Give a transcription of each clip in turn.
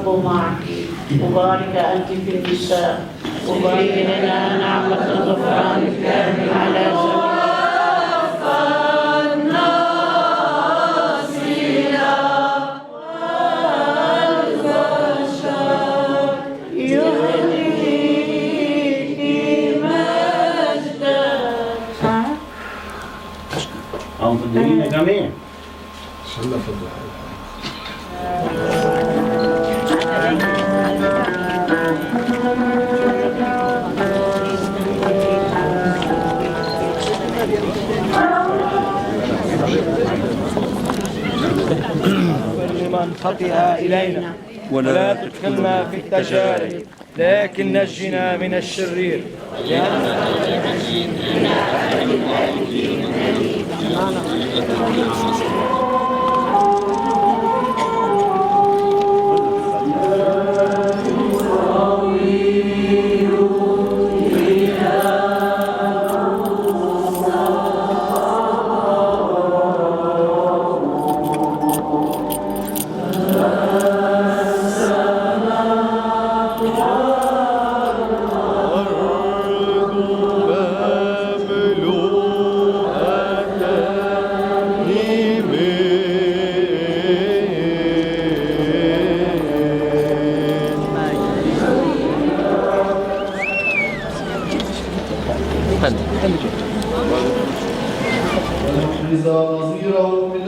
الرب معك مباركة أنت في النساء. وبارك لنا نعمة الغفران الكامل على جميع. أو في خطئ إلينا. ولا تدخلنا في التجارب لكن نجنا من الشرير. لأن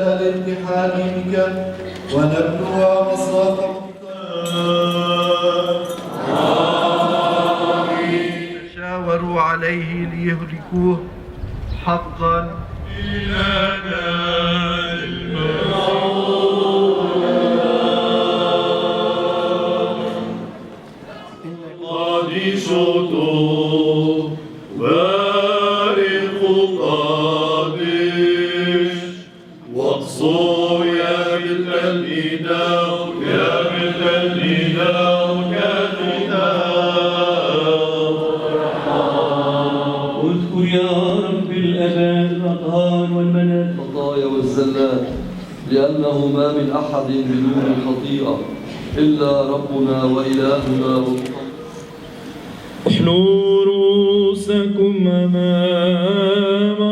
أهل الامتحان بك ونبلغ مصافك شاوروا عليه ليهلكوه حقا. قادشته لأنه ما من أحد بدون خطيئة إلا ربنا وإلهنا. احنوا رؤوسكم أمام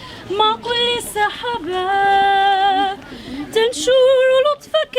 مع كل السحابات تنشر لطفك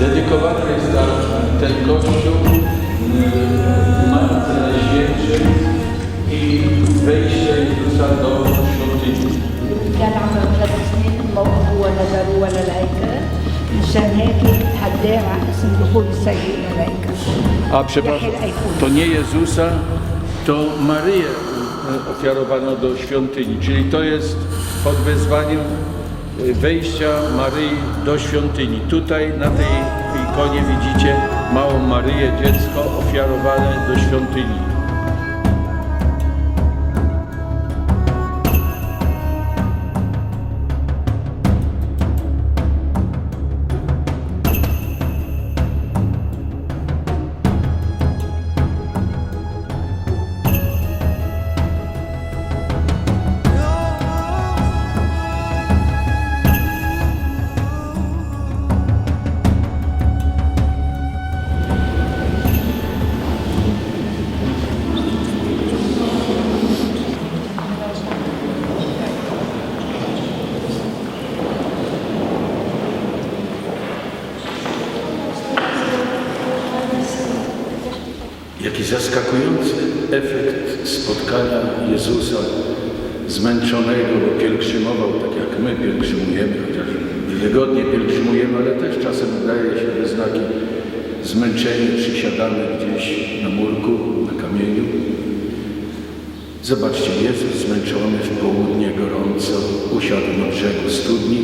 Dedykowany jest tam ten kościół y, Matce Najświętszej i wejście Jezusa do świątyni. كان عمره ثلاث سنين ما هو ولا دار ولا الهيكل مشان هيك هداه على اسم دخول السيد الى الهيكل A przepraszam, to nie Jezusa, to Maryję e, ofiarowano do świątyni. Czyli to jest pod wezwaniem e, wejścia Maryi do świątyni. Tutaj na tej ikonie widzicie małą Maryję, dziecko ofiarowane do świątyni. Zaskakujący efekt spotkania Jezusa zmęczonego, bo pielgrzymował tak jak my pielgrzymujemy, chociaż wygodnie pielgrzymujemy, ale też czasem wydaje się, że znaki zmęczenia przysiadamy gdzieś na murku, na kamieniu. Zobaczcie, Jezus zmęczony w południe gorąco usiadł na brzegu studni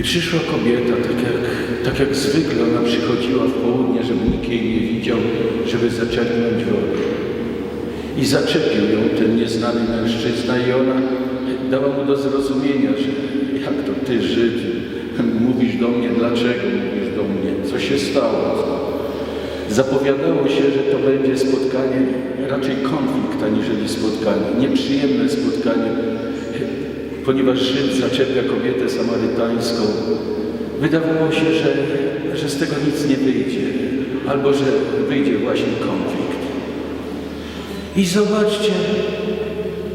i przyszła kobieta, tak jak, tak jak zwykle ona przychodziła w południe, żeby nikt jej nie widział, żeby zaczerpnąć wodę. I zaczepił ją ten nieznany mężczyzna i ona dała mu do zrozumienia, że jak to ty Żyd, mówisz do mnie, dlaczego mówisz do mnie, co się stało. Zapowiadało się, że to będzie spotkanie, raczej konflikt aniżeli spotkanie, nieprzyjemne spotkanie, ponieważ Żyd zaczepia kobietę samarytańską. Wydawało się, że, że z tego nic nie wyjdzie, albo że wyjdzie właśnie konflikt. I zobaczcie,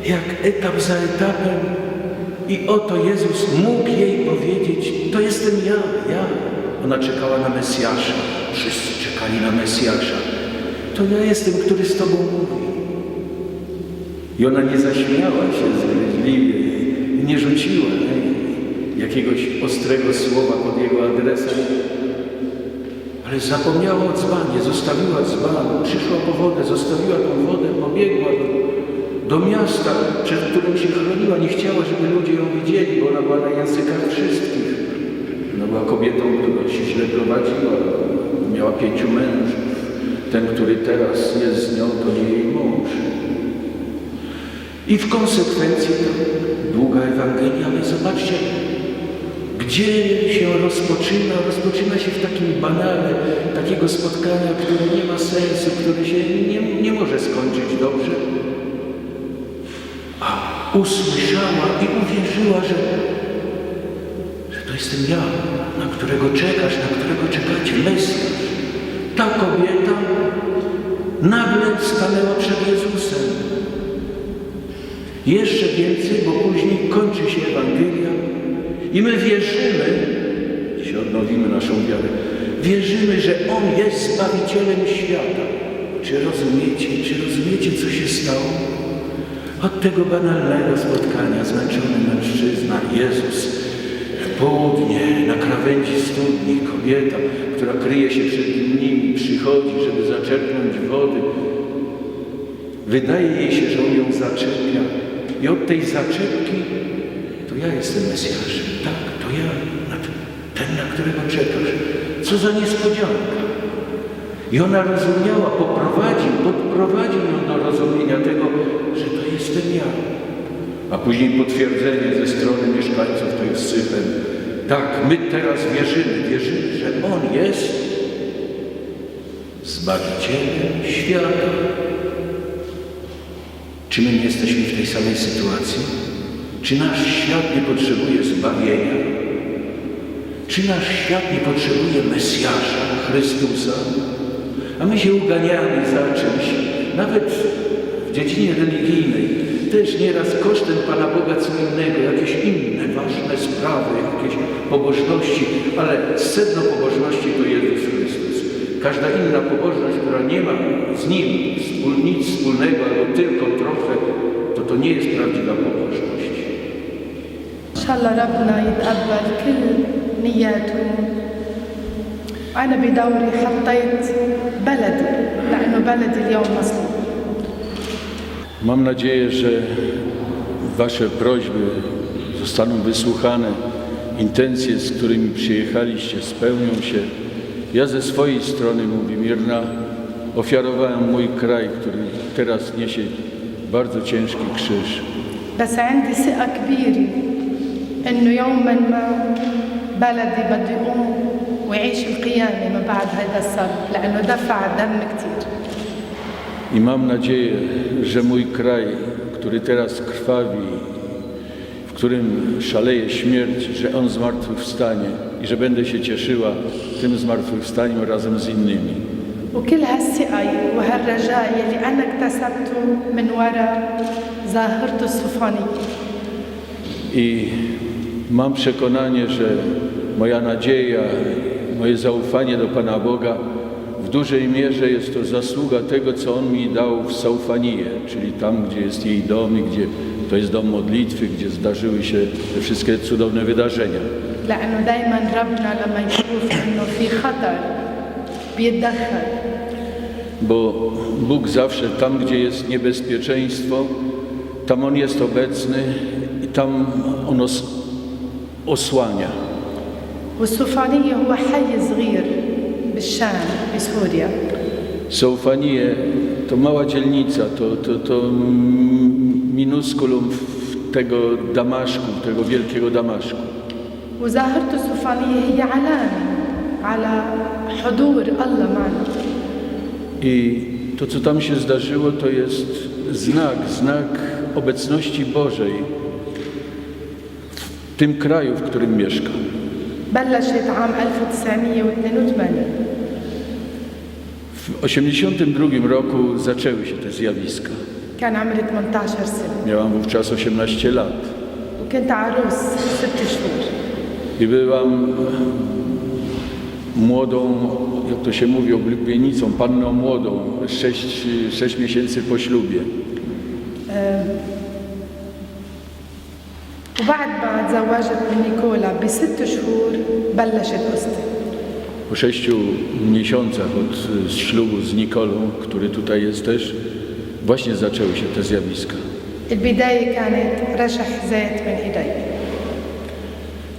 jak etap za etapem i oto Jezus mógł jej powiedzieć, to jestem ja, ja. Ona czekała na Mesjasza, wszyscy czekali na Mesjasza. To ja jestem, który z Tobą mówi. I ona nie zaśmiała się zgryźliwie, nie rzuciła jakiegoś ostrego słowa pod jego adresem, ale zapomniała o dzbanie, zostawiła dzban, przyszła po wodę, zostawiła tą wodę, pobiegła do, do miasta, przed którym się chroniła. Nie chciała, żeby ludzie ją widzieli, bo ona była na językach wszystkich. Ona była kobietą, która się źle prowadziła, miała pięciu mężów. Ten, który teraz jest z nią, to nie jej mąż. I w konsekwencji długa Ewangelia, ale zobaczcie, gdzie się rozpoczyna? Rozpoczyna się w takim banale takiego spotkania, które nie ma sensu, które się nie, nie może skończyć dobrze. A usłyszała i uwierzyła, że, że to jestem ja, na którego czekasz, na którego czekacie, Mesjasz. Ta kobieta nagle stanęła przed Jezusem. Jeszcze więcej, bo później kończy się Ewangelia i my wierzymy, dzisiaj odnowimy naszą wiarę, wierzymy, że On jest Zbawicielem świata. Czy rozumiecie, czy rozumiecie, co się stało? Od tego banalnego spotkania zmęczony mężczyzna, Jezus, w południe, na krawędzi studni, kobieta, która kryje się przed nimi, przychodzi, żeby zaczerpnąć wody. Wydaje jej się, że On ją zaczepia i od tej zaczepki to ja jestem Mesjaszem. Tak, to ja, ten, na którego czekasz. Co za niespodzianka. I ona rozumiała, poprowadził, podprowadził ją do rozumienia tego, że to jestem ja. A później potwierdzenie ze strony mieszkańców to jest sypem. Tak, my teraz wierzymy, wierzymy, że On jest Zbawicielem świata. Czy my nie jesteśmy w tej samej sytuacji? Czy nasz świat nie potrzebuje zbawienia? Czy nasz świat nie potrzebuje Mesjasza, Chrystusa? A my się uganiamy za czymś, nawet w dziedzinie religijnej, też nieraz kosztem Pana Boga co innego, jakieś inne ważne sprawy, jakieś pobożności, ale sedno pobożności to Jezus Każda inna pobożność, która nie ma z Nim wspól- nic wspólnego, albo tylko trochę, to to nie jest prawdziwa pobożność. إن شاء الله ربنا يتقبل كل نياتهم أنا بدوري حطيت بلدي لأنه بلدي اليوم مصلوب Mam nadzieję, że Wasze prośby zostaną wysłuchane, intencje, z którymi przyjechaliście, spełnią się. Ja ze swojej strony, mówi Mirna, ofiarowałem mój kraj, który teraz niesie bardzo ciężki krzyż. بس عندي ثقة كبيرة إنه يوما ما بلدي بده يقوم ويعيش القيامة من بعد هذا الصلب لأنه دفع دم كتير I mam nadzieję, że mój kraj, który teraz krwawi, w którym szaleje śmierć, że on zmartwychwstanie i że będę się cieszyła tym zmartwychwstaniem razem z innymi. وكل هالثقة وهالرجاء يلي أنا اكتسبته من وراء ظاهرته السفانية I mam przekonanie, że moja nadzieja, moje zaufanie do Pana Boga w dużej mierze jest to zasługa tego, co On mi dał w Saufaniję, czyli tam, gdzie jest jej dom i gdzie to jest dom modlitwy, gdzie zdarzyły się te wszystkie cudowne wydarzenia. لأنه دايما ربنا لما يشوف إنه في خطر بيتدخل Bo Bóg zawsze tam, gdzie jest niebezpieczeństwo, tam On jest obecny i tam On os osłania. والسفانية هو حي صغير بالشام بسوريا Saufanie to mała dzielnica, to, to, to mm, minuskulum w- tego Damaszku, tego wielkiego Damaszku. وظاهرته السفانية هي علامة على حضور الله معنا I to, co tam się zdarzyło, to jest znak, znak obecności Bożej w tym kraju, w którym mieszkam. بلشت عام 1982 W 1982 roku zaczęły się te zjawiska. كان عمري 18 سنة Miałam wówczas 18 lat وكنت عروس ست شهور i byłam młodą, jak to się mówi, oblubienicą, panną młodą, 6, 6 miesięcy po ślubie. وبعد ما تزوجت من نيكولا بست شهور بلشت قصتي Po sześciu miesiącach od y, ślubu z Nikolą, który tutaj jest też, właśnie zaczęły się te zjawiska. البداية كانت رشح زيت من إيدي